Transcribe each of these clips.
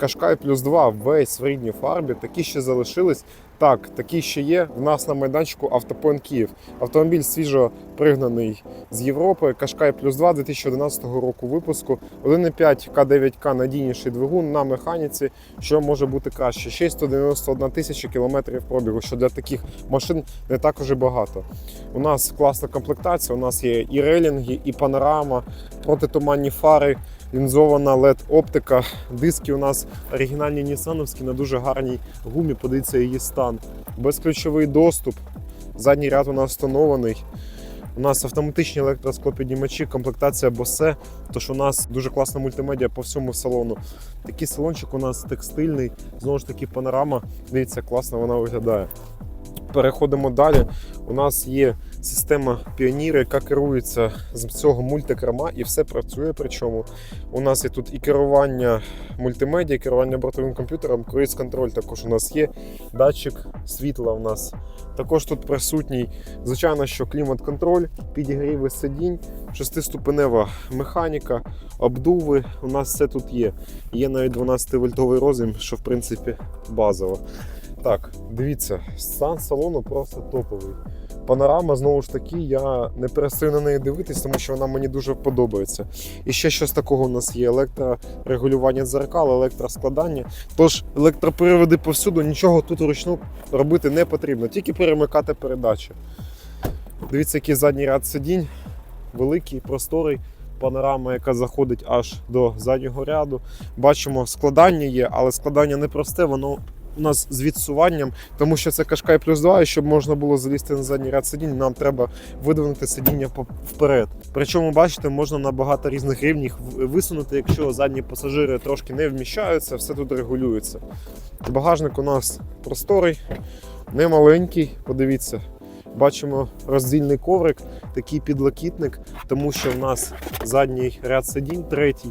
Кашкай плюс 2 весь в рідній фарбі. Такі ще залишились. Так, такі ще є. В нас на майданчику Автопоінт Київ. Автомобіль свіжо пригнаний з Європи. Кашкай плюс 2 2011 року випуску. 1,5 К9К надійніший двигун на механіці, що може бути краще. Ще 191 тисяча кілометрів пробігу, що для таких машин не так уже багато. У нас класна комплектація. У нас є і релінги, і панорама, протитуманні фари, лінзована LED-оптика. Диски у нас оригінальні нісановські на дуже гарній гумі. Подивіться її стан. Безключовий доступ. Задній ряд у нас встановлений. У нас автоматичні електросклопіднімачі, комплектація Bose, тож у нас дуже класна мультимедіа по всьому салону. Такий салончик у нас текстильний, знову ж таки панорама. Дивіться, класно вона виглядає. Переходимо далі. У нас є система Pioneer, яка керується з цього мультикерма і все працює. Причому у нас є тут і керування мультимедіа, і керування бортовим комп'ютером, круїз контроль також у нас є. Датчик світла у нас також тут присутній. Звичайно, що клімат-контроль, підігріви сидінь, шестиступенева механіка, обдуви. У нас все тут є. Є навіть 12-вольтовий розім, що в принципі базово. Так, дивіться, стан салону просто топовий. Панорама, знову ж таки, я не перестаю на неї дивитись, тому що вона мені дуже подобається. І ще щось такого у нас є: електрорегулювання дзеркал, електроскладання. Тож електроприводи повсюду, нічого тут вручну робити не потрібно, тільки перемикати передачі. Дивіться, який задній ряд сидінь, великий, просторий. Панорама, яка заходить аж до заднього ряду. Бачимо, складання є, але складання не просте, воно у нас з відсуванням, тому що це Кашкай плюс 2, і щоб можна було залізти на задній ряд сидінь, нам треба видвинути сидіння вперед. Причому, бачите, можна на багато різних рівнів висунути, якщо задні пасажири трошки не вміщаються, все тут регулюється. Багажник у нас просторий, не маленький, подивіться. Бачимо роздільний коврик, такий підлокітник, тому що в нас задній ряд сидінь, третій.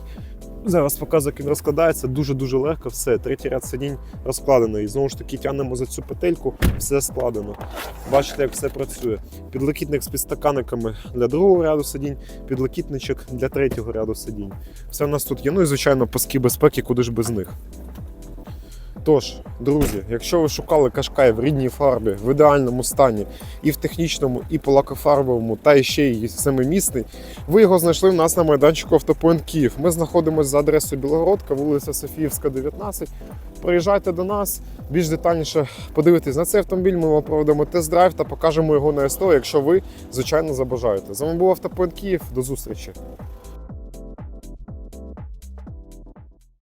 Зараз показую, як він розкладається дуже-дуже легко. Все, третій ряд сидінь розкладений. І знову ж таки тягнемо за цю петельку, все складено. Бачите, як все працює. Підлокітник з підстаканниками для другого ряду сидінь, підлокітничок для третього ряду сидінь. Все у нас тут є. Ну і звичайно, паски безпеки, куди ж без них. Тож, друзі, якщо ви шукали кашкай в рідній фарбі, в ідеальному стані, і в технічному, і по лакофарбовому, та ще й семимісний, ви його знайшли в нас на майданчику Автопоінт Київ. Ми знаходимося за адресою Білогородка, вулиця Софіївська, 19. Приїжджайте до нас, більш детальніше подивитись на цей автомобіль. Ми вам проведемо тест-драйв та покажемо його на СТО, якщо ви, звичайно, забажаєте. З вами був Автопоінт Київ. До зустрічі!